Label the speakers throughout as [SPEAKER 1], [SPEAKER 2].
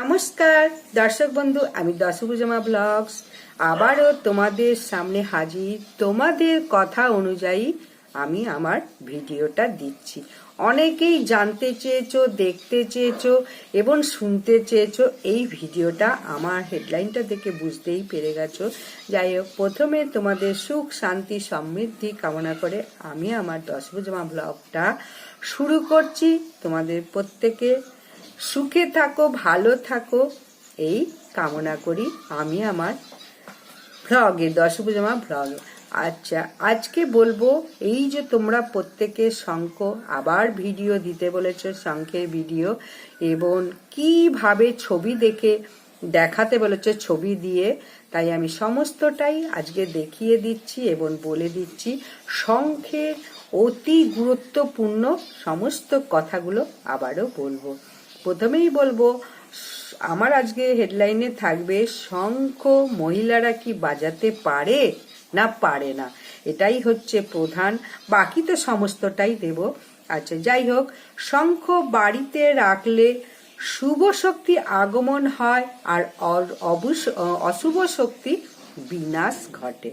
[SPEAKER 1] নমস্কার, দর্শক বন্ধু, আমি দশভুজমা ব্লগস। আবারও তোমাদের সামনে হাজির। তোমাদের কথা অনুযায়ী আমি আমার ভিডিওটা দিচ্ছি। অনেকেই জানতে চেয়েছো, দেখতে চেয়েছো এবং শুনতে চেয়েছো, এই ভিডিওটা আমার হেডলাইনটা দেখে বুঝতেই পেরে গেছো। যাই হোক, প্রথমে তোমাদের সুখ, শান্তি, সমৃদ্ধি কামনা করে আমি আমার দশভুজমা ব্লগটা শুরু করছি। তোমাদের প্রত্যেকে সুখে থাকো, ভালো থাকো। এই কামনা করি আমি আমার ভ্লগে দশভুজমা ভ্লগ। আচ্ছা আজকে বলব, এই যে তোমরা প্রত্যেকে শঙ্খ আবার ভিডিও দিতে বলেছ, শঙ্খের ভিডিও, এবং কীভাবে ছবি দেখে দেখাতে বলেছে ছবি দিয়ে, তাই আমি সমস্তটাই আজকে দেখিয়ে দিচ্ছি এবং বলে দিচ্ছি। শঙ্খের অতি গুরুত্বপূর্ণ সমস্ত কথাগুলো আবারও বলব। প্রথমেই বলব, আমার আজকে হেডলাইনে থাকবে, শঙ্খ মহিলারা কি বাজাতে পারে না পারে না? এটাই হচ্ছে প্রধান। বাকি তো সমস্তটাই দেব। আচ্ছা যাই হোক, শঙ্খ বাড়িতে রাখলে শুভ শক্তি আগমন হয় আর অশুভ শক্তি বিনাশ ঘটে।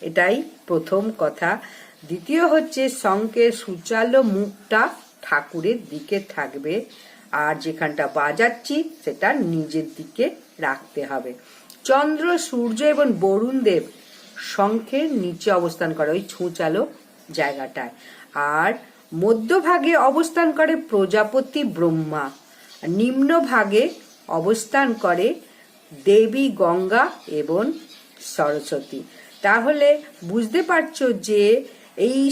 [SPEAKER 1] এটাই প্রথম কথা। দ্বিতীয় হচ্ছে শঙ্কের সুচালো মুখটা ঠাকুরের দিকে থাকবে। আর যেখানটা বাজাচ্ছি, সেটা নিজের দিকে রাখতে হবে। চন্দ্র, সূর্য এবং বরুণ দেব শঙ্খের নিচে অবস্থান করে ওই ছুঁচালো জায়গাটায়। আর মধ্যভাগে অবস্থান করে প্রজাপতি ব্রহ্মা। নিম্নভাগে অবস্থান করে দেবী গঙ্গা এবং সরস্বতী। তাহলে বুঝতে পারছ যে এই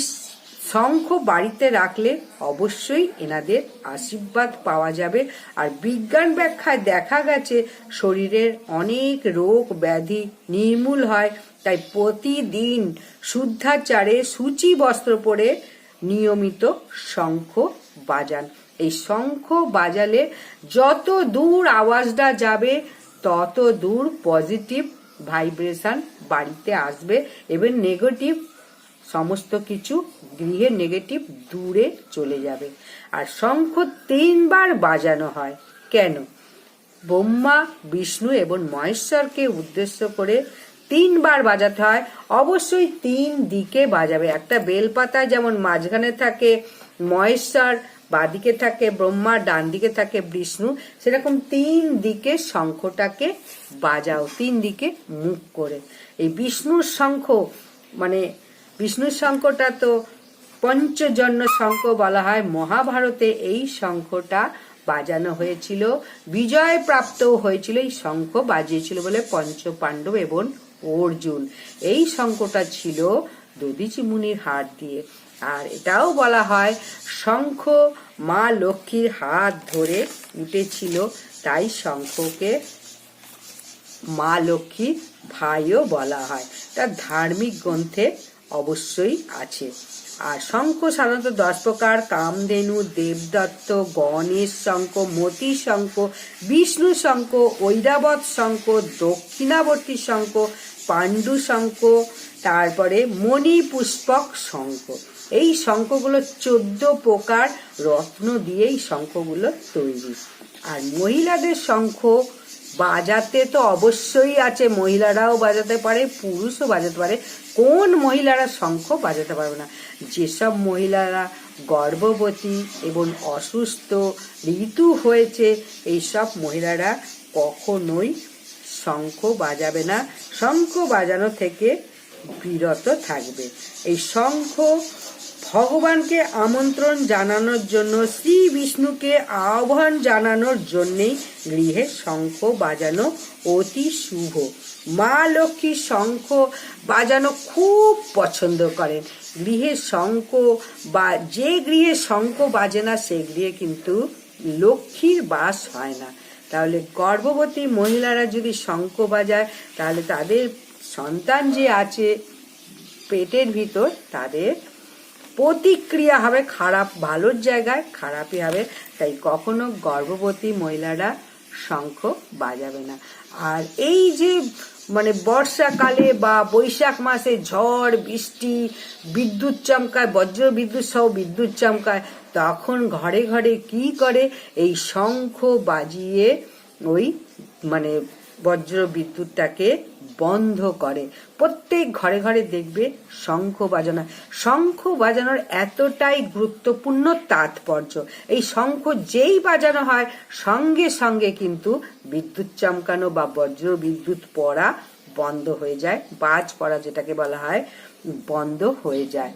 [SPEAKER 1] শঙ্খ বাড়িতে রাখলে অবশ্যই এনাদের আশীর্বাদ পাওয়া যাবে। আর বিজ্ঞান ব্যাখ্যায় দেখা গেছে, শরীরের অনেক রোগ ব্যাধি নির্মূল হয়, তাই প্রতিদিন শুদ্ধাচারে সূচি বস্ত্র পরে নিয়মিত শঙ্খ বাজান। এই শঙ্খ বাজালে যত দূর আওয়াজটা যাবে, তত দূর পজিটিভ ভাইব্রেশন বাড়িতে আসবে। এবং নেগেটিভ সমস্ত কিছু গৃহের নেগেটিভ দূরে চলে যাবে। আর শঙ্খ তিনবার বাজানো হয়। কেন? ব্রহ্মা, বিষ্ণু এবং মহেশ্বরকে উদ্দেশ্য করে তিনবার বাজাতে হয়। অবশ্যই তিন দিকে বাজাবে। একটা বেলপাতায় যেমন মাঝখানে থাকে মহেশ্বর, বাদিকে থাকে ব্রহ্মা ডান দিকে থাকে বিষ্ণু, সেরকম তিন দিকে শঙ্খটাকে বাজাও, তিন দিকে মুখ করে। এই বিষ্ণুর শঙ্খ মানে বিষ্ণুর শঙ্খটা তো পঞ্চজন্য শঙ্খ বলা হয়। মহাভারতে এই শঙ্খটা বাজানো হয়েছিল। বিজয় প্রাপ্ত হয়েছিল। এই শঙ্খ বাজিয়েছিল বলে পঞ্চ পাণ্ডব এবং অর্জুন। এই শঙ্খটা ছিল দধিচি মুনির হাত দিয়ে। আর এটাও বলা হয়, শঙ্খ মা লক্ষ্মীর হাত ধরে উঠেছিল। তাই শঙ্খকে মা লক্ষ্মী ভাইও বলা হয়। তার ধার্মিক গ্রন্থে অবশ্যই আছে। আর শঙ্খ সাধারণত দশ প্রকার, কামধেনু, দেবদত্ত, গণেশ শঙ্খ, মতি শঙ্খ, বিষ্ণু শঙ্খ, ঐরাবত শঙ্খ, দক্ষিণাবর্তী শঙ্খ, পাণ্ডু শঙ্খ, তারপরে মণি পুষ্পক শঙ্খ। এই শঙ্খগুলো চোদ্দ প্রকার রত্ন দিয়ে এই শঙ্খগুলো তৈরি। আর মহিলাদের শঙ্খ বাজাতে তো অবশ্যই আছে, মহিলারাও বাজাতে পারে, পুরুষও বাজাতে পারে। কোন মহিলারা শঙ্খ বাজাতে পারবে না? যেসব মহিলারা গর্ভবতী এবং অসুস্থ, ঋতু হয়েছে, এইসব মহিলারা কখনোই শঙ্খ বাজাবে না। শঙ্খ বাজানো থেকে বিরত থাকবে। এই শঙ্খ ভগবানকে আমন্ত্রণ জানানোর জন্য শ্রী বিষ্ণুকে আহ্বান জানানোর জন্যেই গৃহে শঙ্খ বাজানো অতি শুভ। মা লক্ষ্মী শঙ্খ বাজানো খুব পছন্দ করেন। গৃহে শঙ্খ বা যে গৃহে শঙ্খ বাজে না, সে গৃহে কিন্তু লক্ষ্মীর বাস হয় না। তাহলে গর্ভবতী মহিলারা যদি শঙ্খ বাজায়, তাহলে তাদের সন্তান যে আছে, পেটের ভিতর তাদের প্রতিক্রিয়া হবে খারাপ, ভালোর জায়গায় খারাপই হবে। তাই কখনো গর্ভবতী মহিলারা শঙ্খ বাজাবে না। আর এই যে মানে বর্ষাকালে বা বৈশাখ মাসে ঝড়, বৃষ্টি, বিদ্যুৎ চমকায় বজ্র বিদ্যুৎ সহ বিদ্যুৎ চমকায়, তখন ঘরে ঘরে কি করে এই শঙ্খ বাজিয়ে ওই মানে বজ্র বিদ্যুৎটাকে বন্ধ করে। প্রত্যেক ঘরে ঘরে দেখবে শঙ্খ বাজানো। শঙ্খ বাজানোর এতটাই গুরুত্বপূর্ণ তাৎপর্য, এই শঙ্খ যেই বাজানো হয়, সঙ্গে সঙ্গে কিন্তু বিদ্যুৎ চমকানো বা বজ্র বিদ্যুৎ পড়া বন্ধ হয়ে যায়, বাজ পড়া যেটাকে বলা হয়, বন্ধ হয়ে যায়।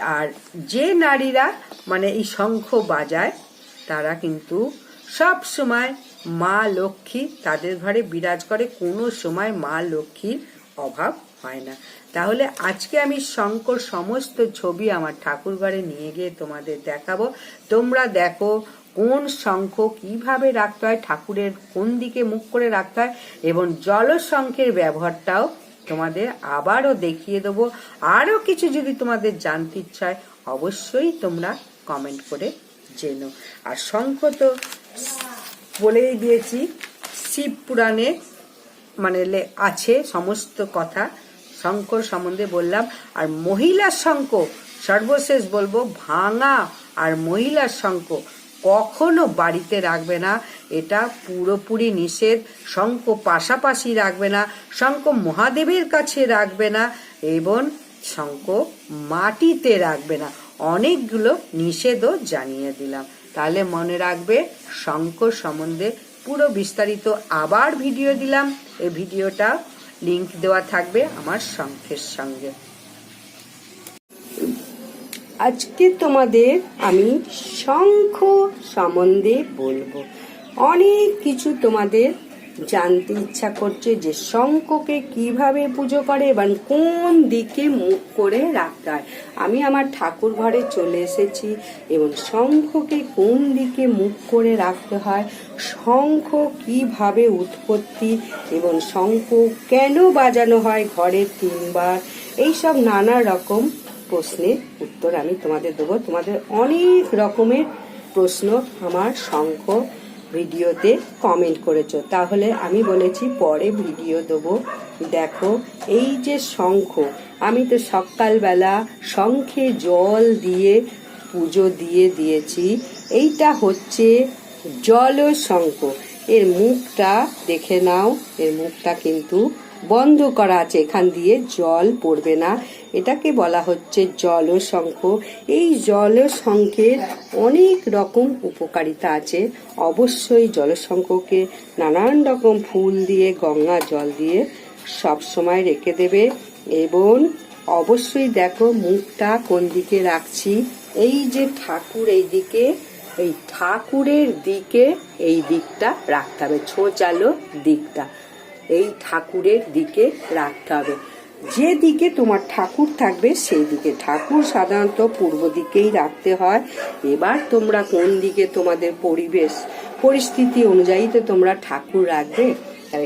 [SPEAKER 1] আর যে নারীরা মানে এই শঙ্খ বাজায়, তারা কিন্তু সব সময় মা লক্ষ্মী তাদের ঘরে বিরাজ করে, কোনো সময় মা লক্ষ্মীর অভাব হয় না। তাহলে আজকে আমি শঙ্কর সমস্ত ছবি আমার ঠাকুর ঘরে নিয়ে গিয়ে তোমাদের দেখাবো। তোমরা দেখো কোন শঙ্খ কীভাবে রাখতে হয়, ঠাকুরের কোন দিকে মুখ করে রাখতে হয়, এবং জলশঙ্খের ব্যবহারটাও তোমাদের আবারও দেখিয়ে দেবো। আরও কিছু যদি তোমাদের জানতে ইচ্ছা হয়, অবশ্যই তোমরা কমেন্ট করে জেনো। আর শঙ্খ তো বলেই দিয়েছি, শিব পুরাণে মানে আছে সমস্ত কথা, শঙ্কর সম্বন্ধে বললাম, আর মহিলার শঙ্খ, সর্বশেষ বলব, ভাঙা আর মহিলার শঙ্খ কখনো বাড়িতে রাখবে না, এটা পুরোপুরি নিষেধ, শঙ্খ পাশাপাশি রাখবে না, শঙ্খ মহাদেবের কাছে রাখবে না, এবং শঙ্খ মাটিতে রাখবে না। অনেকগুলো নিষেধও জানিয়ে দিলাম। তাহলে মনে রাখবে, শঙ্কর সম্বন্ধে পুরো বিস্তারিত আবার ভিডিও দিলাম। এই ভিডিওটা লিংক দেওয়া থাকবে আমার শঙ্খের সঙ্গে। আজকে তোমাদের আমি শঙ্খ সম্বন্ধে বলব। অনেক কিছু তোমাদের জানতে ইচ্ছা করছে যে শঙ্খকে কীভাবে পুজো করে এবং কোন দিকে মুখ করে রাখতে হয়। আমি আমার ঠাকুর ঘরে চলে এসেছি এবং শঙ্খকে কোন দিকে মুখ করে রাখতে হয় শঙ্খ কীভাবে উৎপত্তি এবং শঙ্খ কেন বাজানো হয় ঘরে তিনবার, এইসব নানা রকম প্রশ্নের উত্তর আমি তোমাদের দেবো। তোমাদের অনেক রকমের প্রশ্ন আমার শঙ্খ ভিডিওতে কমেন্ট করেছ। তাহলে আমি বলেছি পরে ভিডিও দেবো। দেখো, এই যে শঙ্খ, আমি তো সকালবেলা শঙ্খে জল দিয়ে পুজো দিয়ে দিয়েছি। এইটা হচ্ছে জল শঙ্খ এর মুখটা দেখে নাও, এর মুখটা কিন্তু বন্ধ করা আছে। এখান দিয়ে জল পড়বে না। এটাকে বলা হচ্ছে জলশঙ্খ এই জলশঙ্খের অনেক রকম উপকারিতা আছে। অবশ্যই জলশঙ্খকে নানান রকম ফুল দিয়ে, গঙ্গা জল দিয়ে সব সময় রেখে দেবে এবং অবশ্যই দেখো মুখটা কোন দিকে রাখছি? এই যে ঠাকুর এই দিকে এই ঠাকুরের দিকে এই দিকটা রাখতে হবে। ছোচালো দিকটা। এই ঠাকুরের দিকে রাখতে হবে। যে দিকে তোমার ঠাকুর থাকবে, সেই দিকে ঠাকুর সাধারণত পূর্ব দিকেই রাখতে হয়। এবার তোমরা কোন দিকে তোমাদের পরিবেশ, পরিস্থিতি অনুযায়ী তো তোমরা ঠাকুর রাখবে।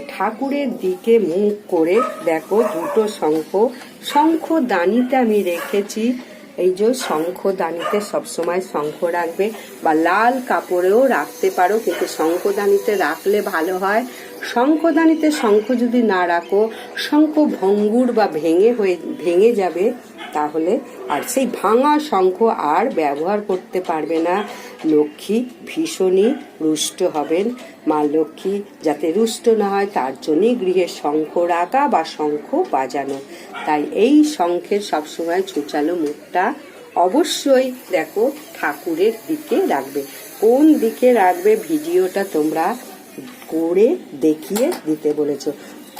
[SPEAKER 1] ঠাকুরের দিকে মুখ করে দেখো, দুটো শঙ্খ। শঙ্খ দানিতে আমি রেখেছি। এই যে শঙ্খ দানিতে সবসময় শঙ্খ রাখবে বা লাল কাপড়েও রাখতে পারো, কিন্তু শঙ্খদানিতে রাখলে ভালো হয়। শঙ্খদানিতে শঙ্খ যদি না রাখো, শঙ্খ ভঙ্গুর বা ভেঙে হয়ে, ভেঙে যাবে, তাহলে আর সেই ভাঙা শঙ্খ আর ব্যবহার করতে পারবে না। লক্ষ্মী ভীষণই রুষ্ট হবেন। মা লক্ষ্মী যাতে রুষ্ট না হয়, তার জন্যই গৃহে শঙ্খ রাখা বা শঙ্খ বাজানো। তাই এই শঙ্খের সবসময় ছুচালো মুখটা অবশ্যই দেখো ঠাকুরের দিকে রাখবে। কোন দিকে রাখবে ভিডিওটা তোমরা করে দেখিয়ে দিতে বলেছ।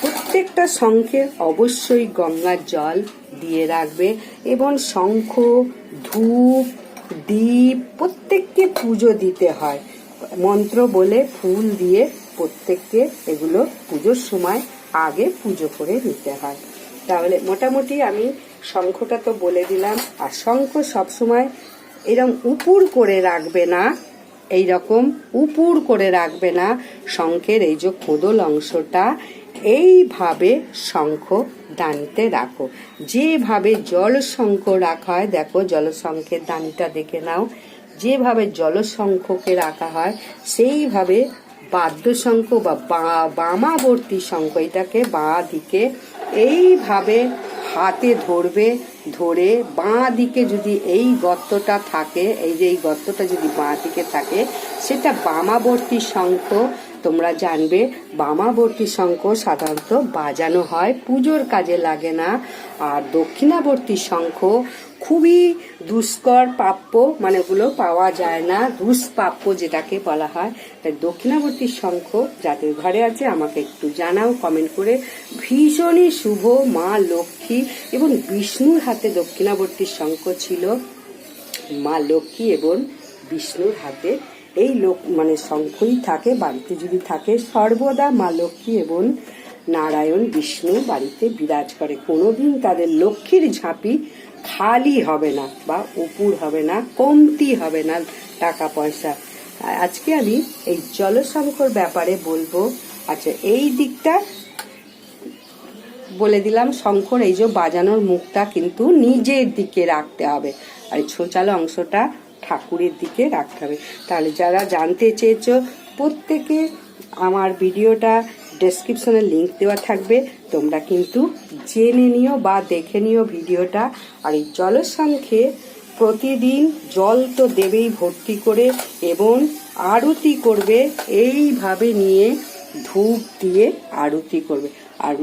[SPEAKER 1] প্রত্যেকটা শঙ্খে অবশ্যই গঙ্গার জল দিয়ে রাখবে এবং শঙ্খ, ধূপ দ্বীপ প্রত্যেককে পুজো দিতে হয়। মন্ত্র বলে ফুল দিয়ে প্রত্যেককে এগুলো পুজোর সময় আগে পুজো করে নিতে হয়। তাহলে মোটামুটি আমি শঙ্খটা তো বলে দিলাম। আর শঙ্খ সবসময় এরকম উপুর করে রাখবে না এই রকম উপুর করে রাখবে না। শঙ্খের এই যে খোদল অংশটা এইভাবে শঙ্খ দানিতে রাখো। যেভাবে জল শঙ্খ রাখা হয়, দেখো জলশঙ্খের দানিটা দেখে নাও। যেভাবে জলশঙ্খকে রাখা হয়, সেইভাবে বাদ্যশঙ্খ বা- বামাবর্তী শঙ্খ, এটাকে বাঁ দিকে এইভাবে হাতে ধরবে, ধরে বাঁ দিকে যদি এই গর্তটা থাকে, এই যে এই গর্তটা যদি বাঁ দিকে থাকে, সেটা বামাবর্তী শঙ্খ তোমরা জানবে বামাবর্তী শঙ্খ সাধারণত বাজানো হয়, পুজোর কাজে লাগে না। আর দক্ষিণাবর্তী শঙ্খ খুবই দুষ্কর প্রাপ্য মানে ওগুলো পাওয়া যায় না, দুষ্প্রাপ্য যেটাকে বলা হয়। তাই দক্ষিণাবর্তী শঙ্খ যাদের ঘরে আছে, আমাকে একটু জানাও কমেন্ট করে। ভীষণই শুভ, মা লক্ষ্মী এবং বিষ্ণুর হাতে দক্ষিণাবর্তী শঙ্খ ছিল। মা লক্ষ্মী এবং বিষ্ণুর হাতে এই লোক মানে শঙ্খই থাকে, বাড়িতে যদি থাকে, সর্বদা মা লক্ষ্মী এবং নারায়ণ বিষ্ণু বাড়িতে বিরাজ করে। কোনোদিন তাদের লক্ষ্মীর ঝাঁপি খালি হবে না বা উপুর হবে না, কমতি হবে না টাকা পয়সা আজকে আমি এই জলশঙ্কর ব্যাপারে বলব। আচ্ছা এই দিকটা বলে দিলাম, শঙ্কর এই যে বাজানোর মুখটা কিন্তু নিজের দিকে রাখতে হবে। আর ছোচালো অংশটা ঠাকুরের দিকে রাখতে হবে। তাহলে যারা জানতে চেয়েছো, প্রত্যেকে আমার ভিডিওটা ডেসক্রিপশনে লিংক দেওয়া থাকবে। তোমরা কিন্তু জেনে নিও বা দেখে নিও ভিডিওটা। আর এই জলসংখ্যে প্রতিদিন জল তো দেবেই ভর্তি করে এবং আরতি করবে, এইভাবে নিয়ে ধূপ দিয়ে আরতি করবে। আর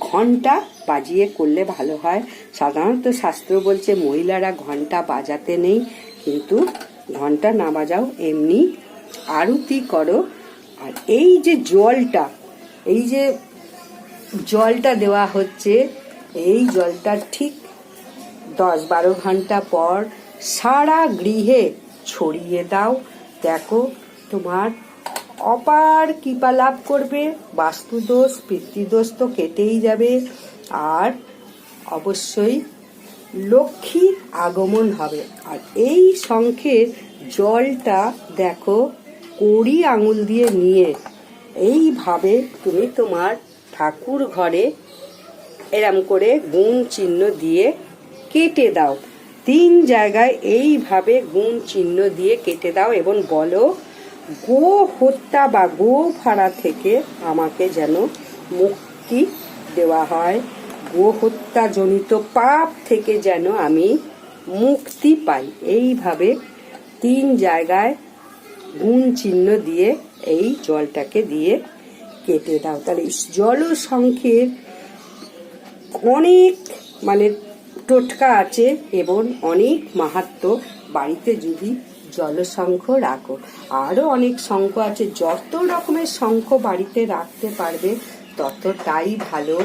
[SPEAKER 1] ঘণ্টা বাজিয়ে করলে ভালো হয়। সাধারণত শাস্ত্র বলছে, মহিলারা ঘণ্টা বাজাতে নেই। কিন্তু ঘণ্টা না বাজাও এমনি আরতি করো। আর এই যে জলটা, এই যে জলটা দেওয়া হচ্ছে, এই জলটা ঠিক দশ বারো ঘণ্টা পর সারা গৃহে ছড়িয়ে দাও। দেখো তোমার অপার কৃপা লাভ করবে, বাস্তুদোষ, পিতৃদোষ তো কেটেই যাবে। আর অবশ্যই লক্ষ্মীর আগমন হবে। আর এই শঙ্খের জলটা দেখো, কড়ি আঙুল দিয়ে নিয়ে। এইভাবে তুমি তোমার ঠাকুর ঘরে এরম করে গুণ চিহ্ন দিয়ে কেটে দাও। তিন জায়গায় এইভাবে গুণ চিহ্ন দিয়ে কেটে দাও এবং বলো, গো হত্যা বা গো ভাড়া থেকে আমাকে যেন মুক্তি দেওয়া হয়। গো হত্যা জনিত পাপ থেকে যেন আমি মুক্তি পাই। এইভাবে তিন জায়গায় গুণ চিহ্ন দিয়ে এই জলটাকে দিয়ে কেটে দাও। তাহলে জল সংখ্যের অনেক মানে টোটকা আছে এবং অনেক মাহাত্ম। বাড়িতে যদি জলশঙ্খ রাখো আরও অনেক শঙ্খ আছে। যত রকমের শঙ্খ বাড়িতে রাখতে পারবে ততটাই ভালো।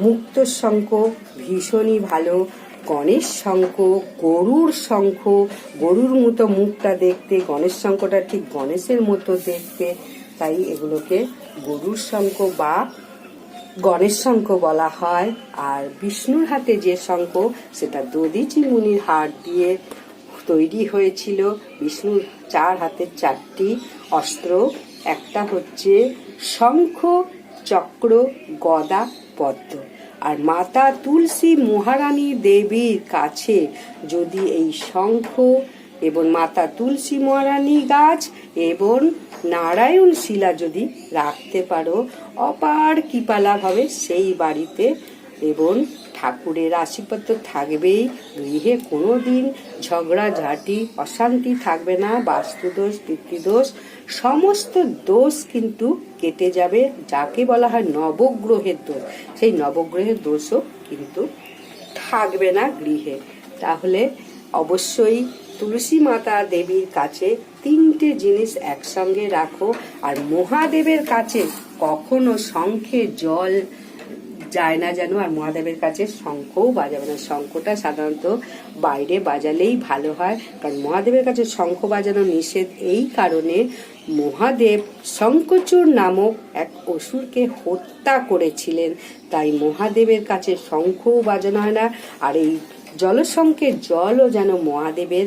[SPEAKER 1] মুক্ত শঙ্খ, ভীষণই ভালো। গণেশ শঙ্খ, গরুর শঙ্খ, গরুর মতো মুখটা দেখতে, গণেশ শঙ্খটা ঠিক গণেশের মতো দেখতে। তাই এগুলোকে গরুর শঙ্খ বা গণেশ শঙ্খ বলা হয়। আর বিষ্ণুর হাতে যে শঙ্খ, সেটা দদিচি মুনির হাট দিয়ে তৈরি হয়েছিল। বিষ্ণুর চার হাতের চারটি অস্ত্র। একটা হচ্ছে শঙ্খ চক্র, গদা পদ্ম। আর মাতা তুলসী মহারানী দেবীর কাছে যদি এই শঙ্খ এবং মাতা তুলসী মহারানী গাছ এবং নারায়ণ শিলা যদি রাখতে পারো, অপার কৃপালাভ হবে সেই বাড়িতে এবং ঠাকুরের আশীর্বাদ তো থাকবেই। গৃহে কোনো দিন ঝগড়াঝাটি, অশান্তি থাকবে না, বাস্তুদোষ, পিতৃদোষ সমস্ত দোষ কিন্তু কেটে যাবে, যাকে বলা হয় নবগ্রহের দোষ। সেই নবগ্রহের দোষও কিন্তু থাকবে না গৃহে। তাহলে অবশ্যই তুলসী মাতা দেবীর কাছে তিনটে জিনিস একসঙ্গে রাখো, আর মহাদেবের কাছে কখনো শঙ্খে জল যায় না যেন, আর মহাদেবের কাছে শঙ্খও বাজাবে না। শঙ্খটা সাধারণত বাইরে বাজালেই ভালো হয়, কারণ মহাদেবের কাছে শঙ্খ বাজানো নিষেধ। এই কারণে মহাদেব শঙ্কচূর নামক এক অসুরকে হত্যা করেছিলেন। তাই মহাদেবের কাছে শঙ্খও বাজানো হয় না, আর এই জলশঙ্কের জলও যেন মহাদেবের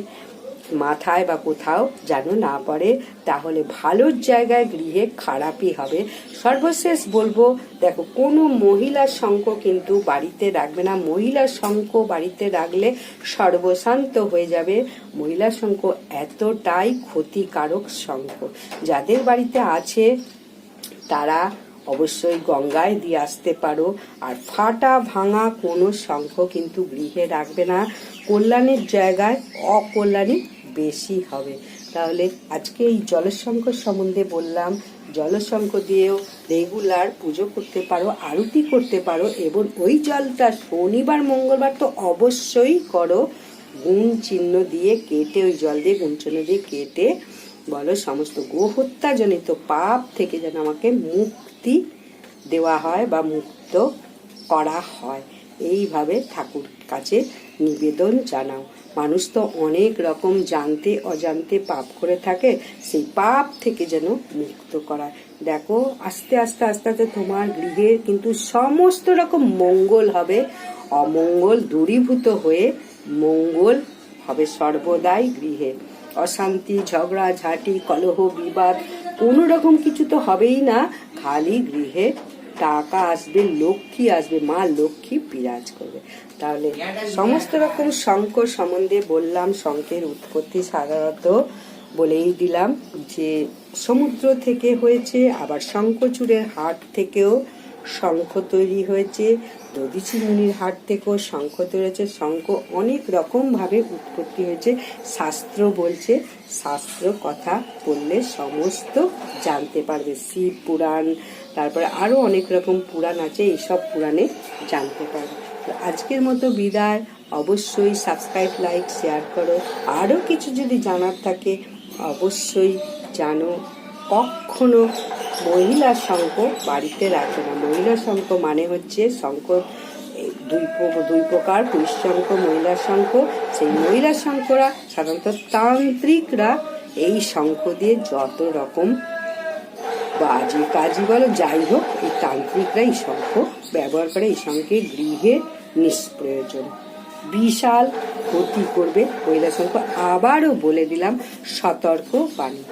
[SPEAKER 1] মাথায় বা কোথাও যেন না পড়ে, তাহলে ভালো জায়গায় গৃহে খারাপই হবে। সর্বশেষ বলব, দেখো, কোনো মহিলার শঙ্খ কিন্তু বাড়িতে রাখবে না। মহিলার শঙ্খ বাড়িতে রাখলে সর্বশান্ত হয়ে যাবে। মহিলার শঙ্খ এতটাই ক্ষতিকারক শঙ্খ। যাদের বাড়িতে আছে, তারা অবশ্যই গঙ্গায় দিয়ে আসতে পারো। আর ফাটা ভাঙা কোনো শঙ্খ কিন্তু গৃহে রাখবে না। কল্যাণের জায়গায় অকল্যাণী বেশি হবে। তাহলে আজকে এই জলশঙ্কর সম্বন্ধে বললাম জলশঙ্খ দিয়েও রেগুলার পুজো করতে পারো, আরতি করতে পারো এবং ওই জলটা শনিবার, মঙ্গলবার তো অবশ্যই করো। গুণ চিহ্ন দিয়ে কেটে, ওই জল দিয়ে গুণ চিহ্ন দিয়ে কেটে বলো, সমস্ত গোহত্যাজনিত পাপ থেকে যেন আমাকে মুক্তি দেওয়া হয় বা মুক্ত করা হয়। এইভাবে ঠাকুর কাছে নিবেদন জানাও। মানুষ তো অনেক রকম জানতে, অজান্তে পাপ করে থাকে, সেই পাপ থেকে যেন মুক্ত করা দেখো, আস্তে আস্তে আস্তে আস্তে তোমার গৃহের কিন্তু সমস্ত রকম মঙ্গল হবে। অমঙ্গল দূরীভূত হয়ে মঙ্গল হবে সর্বদাই গৃহে। অশান্তি, ঝগড়া, ঝাঁটি, কলহ, বিবাদ, কোনো রকম কিছু তো হবেই না। খালি গৃহে টাকা আসবে, লক্ষ্মী আসবে, মা লক্ষ্মী বিরাজ করবে। তাহলে সমস্ত রকম শঙ্খ সম্বন্ধে বললাম শঙ্খের উৎপত্তি সাধারণত বলেই দিলাম যে সমুদ্র থেকে হয়েছে, আবার শঙ্খচূড়ের হাট থেকেও শঙ্খ তৈরি হয়েছে দধিচি মুনির হাট থেকেও শঙ্খ তৈরি হয়েছে, শঙ্খ অনেক রকমভাবে উৎপত্তি হয়েছে, শাস্ত্র বলছে, শাস্ত্র কথা বললে সমস্ত জানতে পারবে। শিব পুরাণ তারপরে আরও অনেক রকম পুরাণ আছে, এইসব পুরাণে জানতে পারবে তো আজকের মতো বিদায়। অবশ্যই সাবস্ক্রাইব লাইক শেয়ার করো। আরও কিছু যদি জানার থাকে, অবশ্যই জানো। কখনো মহিলা শঙ্খ বাড়িতে রাখে না। মহিলা শঙ্খ মানে হচ্ছে শঙ্খ দুই প্র- দুই প্রকার। পুরুষ শঙ্খ, মহিলা শঙ্খ। সেই মহিলা শঙ্খরা সাধারণত তান্ত্রিকরা এই শঙ্খ দিয়ে যত রকম বাজি কাজই বলো যাই হোক, এই তান্ত্রিকরা এই শঙ্খ ব্যবহার করে, এই সঙ্গে গৃহে নিষ্প্রয়োজন। বিশাল ক্ষতি করবে শঙ্খ আবারও বলে দিলাম, সতর্ক বাণী।